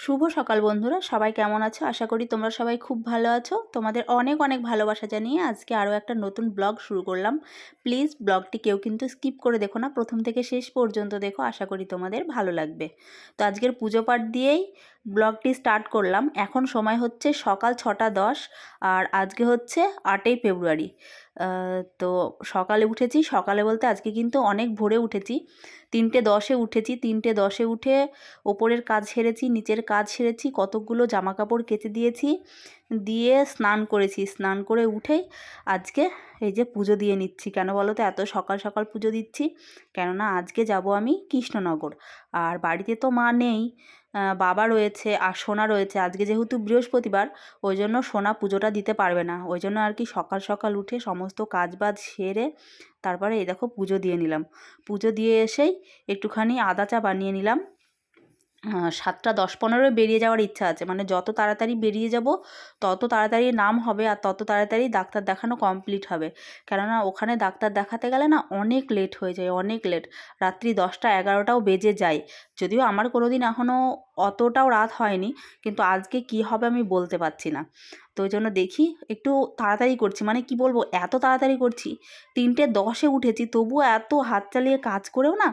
শুভ সকাল বন্ধুরা, সবাই কেমন আছো? আশা করি তোমরা সবাই খুব ভালো আছো। তোমাদের অনেক অনেক ভালোবাসা জানিয়ে আজকে আরও একটা নতুন ব্লগ শুরু করলাম। প্লিজ ব্লগটি কেউ কিন্তু স্কিপ করে দেখো না, প্রথম থেকে শেষ পর্যন্ত দেখো, আশা করি তোমাদের ভালো লাগবে। তো আজকের পুজো পাঠ দিয়েই ব্লগটি স্টার্ট করলাম। এখন সময় হচ্ছে সকাল ছটা দশ আর আজকে হচ্ছে আটই ফেব্রুয়ারি। তো সকালে উঠেছি। সকালে বলতে আজকে কিন্তু অনেক ভোরে উঠেছি। তিনটে দশে উঠেছি। তিনটে দশে উঠে ওপরের কাজ সেরেছি, নিচের কাজ সেরেছি, কতকগুলো জামা কাপড় কেচে দিয়েছি। দিয়ে স্নান করেছি। স্নান করে উঠেই আজকে এই যে পুজো দিয়ে নিচ্ছি। কেন বলো তো? এত সকাল সকাল পুজো দিচ্ছি। কেননা আজকে যাব আমি কৃষ্ণনগর। আর বাড়িতে তো মা নেই বাবা রয়েছে আর সোনা রয়েছে। আজকে যেহেতু বৃহস্পতিবার, ওই জন্য সোনা পুজোটা দিতে পারবে না। ওই জন্য আর কি সকাল সকাল উঠে সমস্ত কাজ বাজ সেরে তারপরে এই দেখো পুজো দিয়ে নিলাম। পুজো দিয়ে এসেই একটুখানি আদা চা বানিয়ে নিলাম। সাতটা দশ পনেরোয় বেরিয়ে যাওয়ার ইচ্ছা আছে। মানে যত তাড়াতাড়ি বেরিয়ে যাব, তত তাড়াতাড়ি নাম হবে আর তত তাড়াতাড়ি ডাক্তার দেখানো কমপ্লিট হবে। কেননা ওখানে ডাক্তার দেখাতে গেলে না অনেক লেট হয়ে যায়, অনেক লেট রাত্রি দশটা এগারোটাও বেজে যায়। যদিও আমার কোনো দিন এখনও অতটাও রাত হয়নি, কিন্তু আজকে কি হবে আমি বলতে পারছি না। তো ওই জন্য দেখি, একটু তাড়াতাড়ি করছি। মানে কি বলব, এত তাড়াতাড়ি করছি, তিনটে দশে উঠেছি, তবুও এত হাত চালিয়ে কাজ করেও না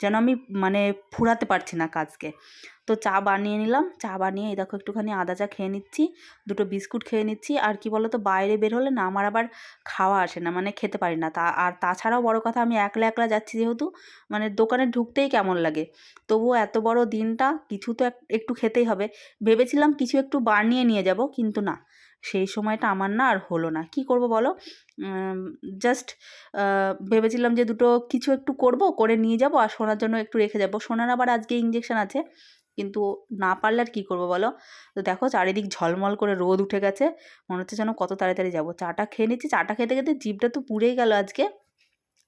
যেন আমি মানে ফুরাতে পারছি না কাজকে। তো চা বানিয়ে নিলাম। চা বানিয়ে এই দেখো একটুখানি আদা চা খেয়ে নিচ্ছি, দুটো বিস্কুট খেয়ে নিচ্ছি। আর কি বলো তো বাইরে বের হলে না আমার আবার খাওয়া আসে না মানে খেতে পারি না। তা, আর তাছাড়াও বড় কথা, আমি একলা একলা যাচ্ছি যেহেতু মানে দোকানে ঢুকতেই কেমন লাগে। তবুও এত বড় দিনটা, কিছু তো একটু খেতেই হবে। ভেবেছিলাম কিছু একটু বানিয়ে নিয়ে যাব, কিন্তু না। সেই সময়টা আমার না আর হলো না। কি করব বলো? জাস্ট ভেবেছিলাম যে দুটো কিছু একটু করব, করে নিয়ে যাব আর শোনার জন্য একটু রেখে যাব। সোনার আবার আজকে ইঞ্জেকশন আছে, কিন্তু না পারলে আর কী করব বলো? তো দেখো চারিদিক ঝলমল করে রোদ উঠে গেছে, মনে হচ্ছে যেন কত তাড়াতাড়ি যাব। চাটা খেয়ে নিচ্ছি, চাটা খেতে খেতে জিভটা তো পুড়েই গেল আজকে।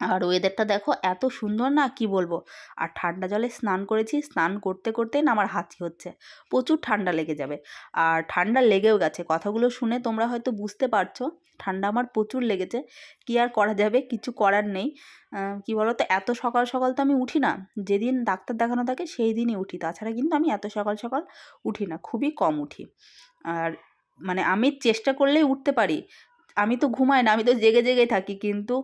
আর ওয়েদারটা দেখো এত সুন্দর না, কি বলব? আর ঠান্ডা জলে স্নান করেছি, স্নান করতে করতেই না আমার হাতি হচ্ছে। প্রচুর ঠান্ডা লেগে যাবে। আর ঠান্ডা লেগেও গেছে। কথাগুলো শুনে তোমরা হয়তো বুঝতে পারছ, ঠান্ডা আমার প্রচুর লেগেছে। কি আর করা যাবে? কিছু করার নেই। কি বলো তো এত সকাল সকাল তো আমি উঠি না। যেদিন ডাক্তার দেখানো থাকে, সেই দিনই উঠি। তাছাড়া কিন্তু আমি এত সকাল সকাল উঠি না। খুবই কম উঠি। আর মানে আমি চেষ্টা করলেই উঠতে পারি। আমি তো ঘুমাই না, আমি তো জেগে জেগে থাকি, কিন্তু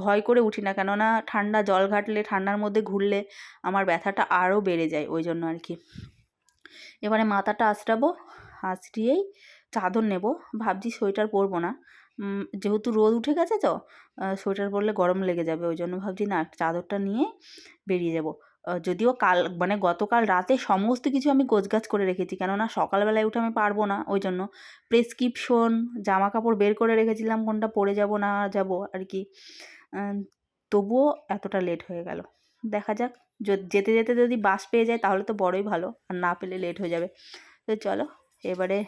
ভয় করে উঠি না। কেননা ঠান্ডা জল ঘাটলে, ঠান্ডার মধ্যে ঘুরলে আমার ব্যথাটা আরও বেড়ে যায়, ওই জন্য আর কি। এবারে মাথাটা আঁচড়াবো, আঁচড়িয়েই চাদর নেব। ভাবছি সোয়েটার পরবো না। যেহেতু রোদ উঠে গেছে তো সোয়েটার পরলে গরম লেগে যাবে, ওই জন্য ভাবছি না, চাদরটা নিয়ে বেরিয়ে যাব। যদিও কাল মানে গতকাল রাতে সমস্ত কিছু আমি গোছগাছ করে রেখেছি। কেননা সকালবেলায় উঠে আমি পারব না, ওই জন্য প্রেসক্রিপশন জামা কাপড় বের করে রেখেছিলাম, কোনটা পরে যাব, না যাব, আর কি। তবুও এতটা লেট হয়ে গেল। দেখা যাক যেতে যেতে যদি বাস পেয়ে যায়, তাহলে তো বড়ই ভালো, আর না পেলে লেট হয়ে যাবে। তো চলো, এবারে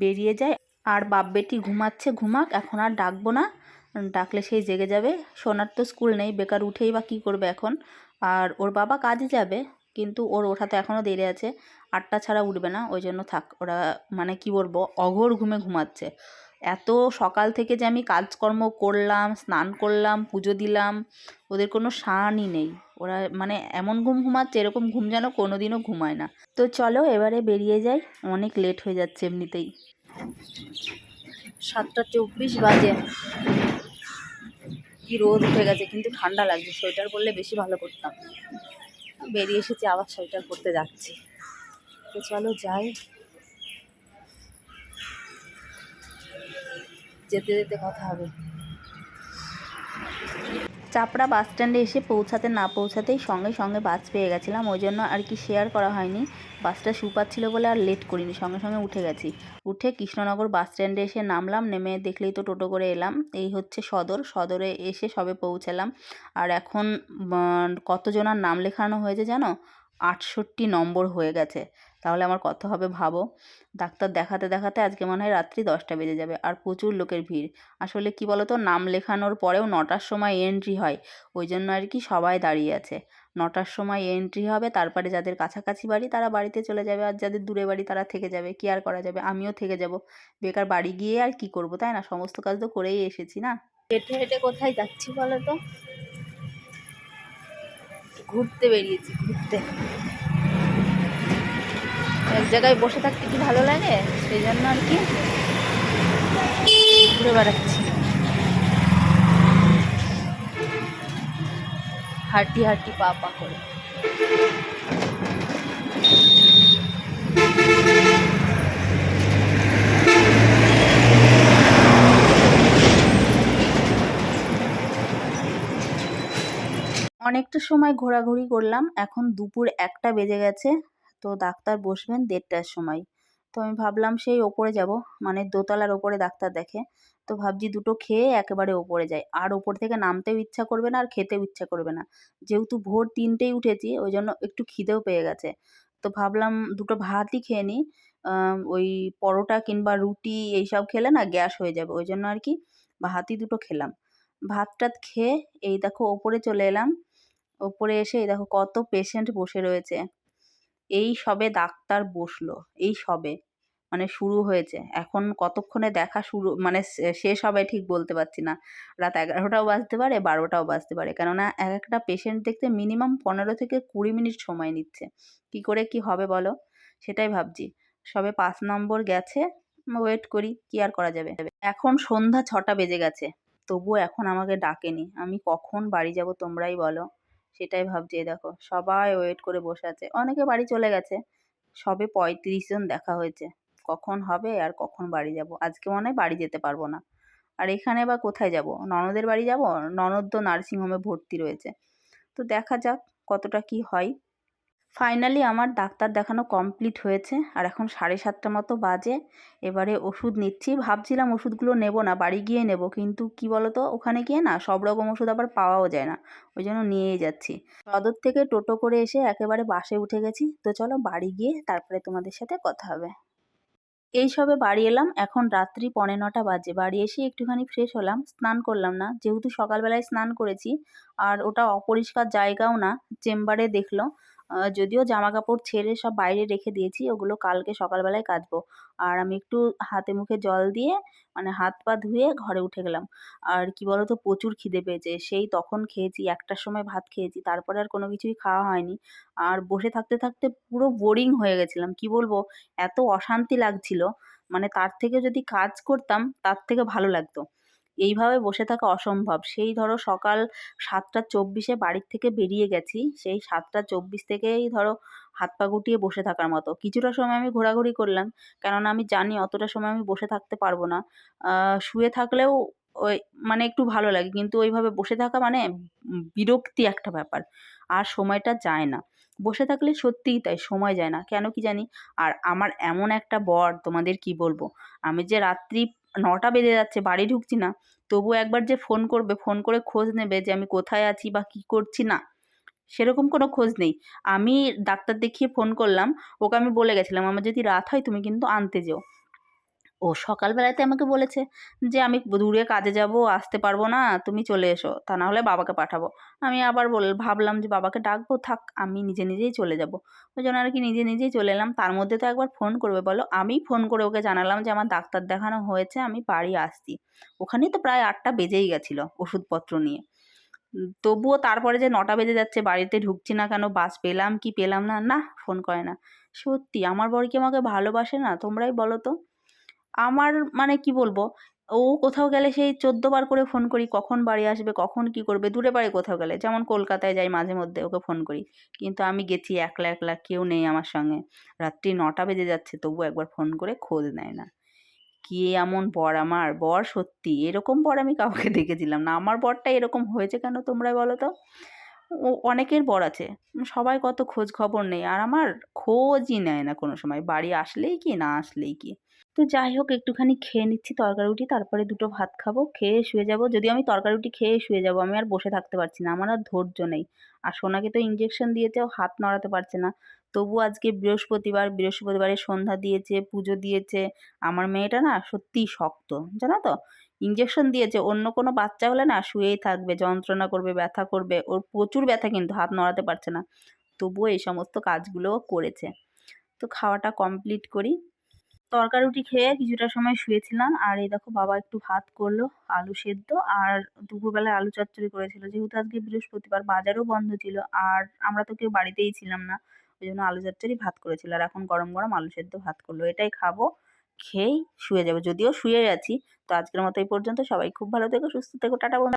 বেরিয়ে যায় আর বাপ বেটি ঘুমাচ্ছে, ঘুমাক, এখন আর ডাকবো না। ডাকলে সেই জেগে যাবে। সোনার তো স্কুল নেই, বেকার উঠেই বা কী করবে এখন? আর ওর বাবা কাজে যাবে, কিন্তু ওর ওঠাতে এখনও দেরি আছে। আটটা ছাড়া উঠবে না, ওই জন্য থাক, ওরা মানে কি বলব, অঘোর ঘুমে ঘুমাচ্ছে। এত সকাল থেকে যে আমি কাজকর্ম করলাম, স্নান করলাম, পুজো দিলাম, ওদের কোনো শানই নেই। ওরা মানে এমন ঘুম ঘুমাচ্ছে, এরকম ঘুম যেন কোনো দিনও ঘুমায় না। তো চলো এবারে বেরিয়ে যাই, অনেক লেট হয়ে যাচ্ছে এমনিতেই। সাতটা চব্বিশ বাজে। কি রোদ উঠে গেছে, কিন্তু ঠান্ডা লাগছে। সোয়েটার পরলে বেশি ভালো করতাম। বেরিয়ে এসেছি, আবার সোয়েটার পরতে যাচ্ছি। তো চলো যাই। যেতে যেতে কথা হবে। চাপড়া বাস স্ট্যান্ডে এসে পৌঁছাতে না পৌঁছাতেই সঙ্গে সঙ্গে বাস পেয়ে গেছিলাম। ওই জন্য আর কি শেয়ার করা হয়নি। বাসটা সুপার ছিল বলে আর লেট করিনি, সঙ্গে সঙ্গে উঠে গেছি। উঠে কৃষ্ণনগর বাস স্ট্যান্ডে এসে নামলাম, নেমে দেখলেই তো টোটো করে এলাম। এই হচ্ছে সদর। সদরে এসে সবে পৌঁছালাম। আর এখন কতজনার নাম লেখানো হয়েছে জানো? আটষট্টি নম্বর হয়ে গেছে। তাহলে আমার কত হবে ভাবো। ডাক্তার দেখাতে দেখাতে আজকে মনে হয় রাত্রি দশটা বেজে যাবে আর প্রচুর লোকের ভিড়। আসলে কি বলতো, নাম লেখানোর পরেও নটার সময় এন্ট্রি হয়। ওই জন্য আর কি সবাই দাঁড়িয়ে আছে। নটার সময় এন্ট্রি হবে, তারপরে যাদের কাছাকাছি বাড়ি তারা বাড়িতে চলে যাবে আর যাদের দূরে বাড়ি তারা থেকে যাবে। কি আর করা যাবে? আমিও থেকে যাব। বেকার বাড়ি গিয়ে আর কি করব, তাই না? সমস্ত কাজ তো করেই এসেছি না? হেঁটে হেঁটে কোথায় যাচ্ছি বলো তো ঘুরতে বেরিয়েছি, ঘুরতে। এক জায়গায় বসে থাকতে কি ভালো লাগে? সেই জন্য আর কি ঘুরে বেড়াচ্ছি। হাঁটি হাঁটি, পা পা করে। অনেকটা সময় ঘোরাঘুরি করলাম। এখন দুপুর একটা বেজে গেছে। তো ডাক্তার বসবেন দেড়টার সময়। তো আমি ভাবলাম সেই ওপরে যাব মানে দোতলার ওপরে ডাক্তার দেখে। তো ভাবছি দুটো খেয়ে একেবারে ওপরে যাই। আর ওপর থেকে নামতেও ইচ্ছা করবে না, আর খেতেও ইচ্ছা করবে না। যেহেতু ভোর তিনটেই উঠেছি, ওই জন্য একটু খিদেও পেয়ে গেছে। তো ভাবলাম দুটো ভাতই খেয়ে নিই। ওই পরোটা কিংবা রুটি এইসব খেলে না গ্যাস হয়ে যাবে। ওই জন্য আর কি ভাতই দুটো খেলাম। ভাত টাত খেয়ে এই দেখো ওপরে চলে এলাম। ওপরে এসে এই দেখো কত পেশেন্ট বসে রয়েছে। এই সবে ডাক্তার বসল, এই সবে। মানে শুরু হয়েছে। এখন কতক্ষণে দেখা শুরু মানে শেষ হবে ঠিক বলতে পারছি না। রাত এগারোটাও বাজতে পারে, বারোটাও বাজতে পারে। কেননা এক একটা পেশেন্ট দেখতে মিনিমাম পনেরো থেকে কুড়ি মিনিট সময় নিচ্ছে। কি করে কি হবে বলো? সেটাই ভাবছি। সবে পাঁচ নম্বর গেছে ওয়েট করি, কি আর করা যাবে? এখন সন্ধ্যা ছটা বেজে গেছে। তবুও এখন আমাকে ডাকেনি। আমি কখন বাড়ি যাব তোমরাই বলো। সেটাই ভাবছি দেখো। সবাই ওয়েট করে বসে আছে। অনেকে বাড়ি চলে গেছে। সবে পঁয়ত্রিশ জন দেখা হয়েছে। কখন হবে আর কখন বাড়ি যাব? আজকে মনে হয় বাড়ি যেতে পারব না। আর এখানে বা কোথায় যাব? ননদের বাড়ি যাব? ননদ তো নার্সিংহোমে ভর্তি রয়েছে। তো দেখা যাক কতটা কি হয়। ফাইনালি আমার ডাক্তার দেখানো কমপ্লিট হয়েছে। আর এখন সাড়ে সাতটা মতো বাজে। এবারে ওষুধ নিচ্ছি। ভাবছিলাম ওষুধগুলো নেব না, বাড়ি গিয়ে নেব। কিন্তু কি বলতো, ওখানে গিয়ে না সব রকম ওষুধ আবার পাওয়াও যায় না। ওই জন্য নিয়েই যাচ্ছি। সদর থেকে টোটো করে এসে একেবারে বাসে উঠে গেছি। তো চলো বাড়ি গিয়ে তারপরে তোমাদের সাথে কথা হবে। এই সবে বাড়ি এলাম। এখন রাত্রি পৌনে নটা বাজে। বাড়ি এসে একটুখানি ফ্রেশ হলাম। স্নান করলাম না। যেহেতু সকালবেলায় স্নান করেছি, আর ওটা অপরিষ্কার জায়গাও না, চেম্বারে দেখল। যদিও জামা কাপড় ছেড়ে সব বাইরে রেখে দিয়েছি, ওগুলো কালকে সকালবেলায় কাচবো। আর আমি একটু হাতে মুখে জল দিয়ে মানে হাত পা ধুয়ে ঘরে উঠে গেলাম। আর কি বলতো, প্রচুর খিদে পেয়েছে। সেই তখন খেয়েছি, একটার সময় ভাত খেয়েছি, তারপরে আর কোনো কিছুই খাওয়া হয়নি। আর বসে থাকতে থাকতে পুরো বোরিং হয়ে গেছিলাম। কি বলব, এত অশান্তি লাগছিল। মানে তার থেকে যদি কাজ করতাম, তার থেকে ভালো লাগতো। এইভাবে বসে থাকা অসম্ভব। সেই ধরো সকাল সাতটা চব্বিশে বাড়ির থেকে বেরিয়ে গেছি, সেই সাতটা চব্বিশ থেকেই ধরো হাত পা গুটিয়ে বসে থাকার মতো। কিছুটা সময় আমি ঘোরাঘুরি করলাম, কেননা আমি জানি অতটা সময় আমি বসে থাকতে পারব না। শুয়ে থাকলেও ওই মানে একটু ভালো লাগে। কিন্তু ওইভাবে বসে থাকা মানে বিরক্তি একটা ব্যাপার। আর সময়টা যায় না। বসে থাকলে সত্যিই তাই, সময় যায় না। কেন কি জানি? আর আমার এমন একটা বর, তোমাদের কি বলব? আমি যে রাত্রি নটা বেজে যাচ্ছে, বাড়ি ঢুকছি না, তবু একবার যে ফোন করবে, ফোন করে খোঁজ নেবে যে আমি কোথায় আছি বা কী করছি না, সেরকম কোনো খোঁজ নেই। আমি ডাক্তার দেখিয়ে ফোন করলাম, ওকে আমি বলে গেছিলাম, আমার যদি রাত হয় তুমি কিন্তু আনতে যেও। ও সকালবেলাতে আমাকে বলেছে যে, আমি দূরে কাজে যাব, আসতে পারব না, তুমি চলে এসো। তা না হলে বাবাকে পাঠাবো। আমি আবার বল, ভাবলাম যে, বাবাকে ডাকবো, থাক, আমি নিজে নিজেই চলে যাব। ওই জন্য আর কি নিজে নিজেই চলে এলাম। তার মধ্যে তো একবার ফোন করবে, বলো। আমি ফোন করে ওকে জানালাম যে, আমার ডাক্তার দেখানো হয়েছে, আমি বাড়ি আসছি। ওখানেই তো প্রায় আটটা বেজেই গেছিল ওষুধপত্র নিয়ে। তবুও তারপরে যে, নটা বেজে যাচ্ছে, বাড়িতে ঢুকছি না কেন, বাস পেলাম কি পেলাম না না, ফোন করে না। সত্যি, আমার বর কি আমাকে ভালোবাসে না? তোমরাই বলো তো। আমার মানে কি বলব? ও কোথাও গেলে সেই চোদ্দ বার করে ফোন করি, কখন বাড়ি আসবে, কখন কি করবে, দূরে বাড়ি কোথাও গেলে। যেমন কলকাতায় যাই মাঝে মধ্যে ওকে ফোন করি। কিন্তু আমি গেছি একলা একলা, কেউ নেই আমার সঙ্গে। রাত্রি নটা বেজে যাচ্ছে, তবু একবার ফোন করে খোঁজ নেয় না। কি এমন বর আমার? বর সত্যি, এরকম বর আমি কাউকে দেখেছিলাম না। আমার বরটা এরকম হয়েছে কেন তোমরা বলো তো? অনেকের বর আছে। সবাই কত খোঁজ খবর নেই। আর আমার খোঁজই নেয় না কোনো সময়। বাড়ি আসলেই কি, না আসলেই কি। তো যাই হোক, একটুখানি খেয়ে নিচ্ছি তরকারি রুটি, তারপরে দুটো ভাত খাব, খেয়ে শুয়ে যাব। যদি আমি তরকারি রুটি খেয়ে শুয়ে যাব, আমি আর বসে থাকতে পারছি না। আমার আর ধৈর্য নেই। আর সোনাকে তো ইঞ্জেকশন দিয়েছে, ও হাত নড়াতে পারছে না। তবু আজকে বৃহস্পতিবার, বৃহস্পতিবারে সন্ধ্যা দিয়েছে, পুজো দিয়েছে। আমার মেয়েটা না সত্যিই শক্ত, জানো তো? ইঞ্জেকশন দিয়েছে অন্য কোনো বাচ্চা হলে না শুয়েই থাকবে, যন্ত্রণা করবে, ব্যথা করবে, ওর প্রচুর ব্যথা কিন্তু হাত নড়াতে পারছে না। তবুও এই সমস্ত কাজগুলোও করেছে। তো খাওয়াটা কমপ্লিট করি। তরকারি রুটি খেয়ে কিছুটা সময় শুয়েছিলাম, আর এই দেখো বাবা একটু ভাত করল, আলু সেদ্ধ, আর দুপুরবেলায় আলু চচ্চড়ি করেছিল। যেহেতু আজকে বৃহস্পতিবার বাজারও বন্ধ ছিল, আর আমরা তো কেউ বাড়িতেই ছিলাম না, ওই জন্য আলু চচ্চড়ি ভাত করেছিল, আর এখন গরম গরম আলু সেদ্ধ ভাত করল। এটাই খাব খেয়েই শুয়ে যাব যদিও শুয়ে আছি, তো আজকের মতো এই পর্যন্ত সবাই খুব ভালো থেকো, সুস্থ থেকো, টাটা বন্ধুরা।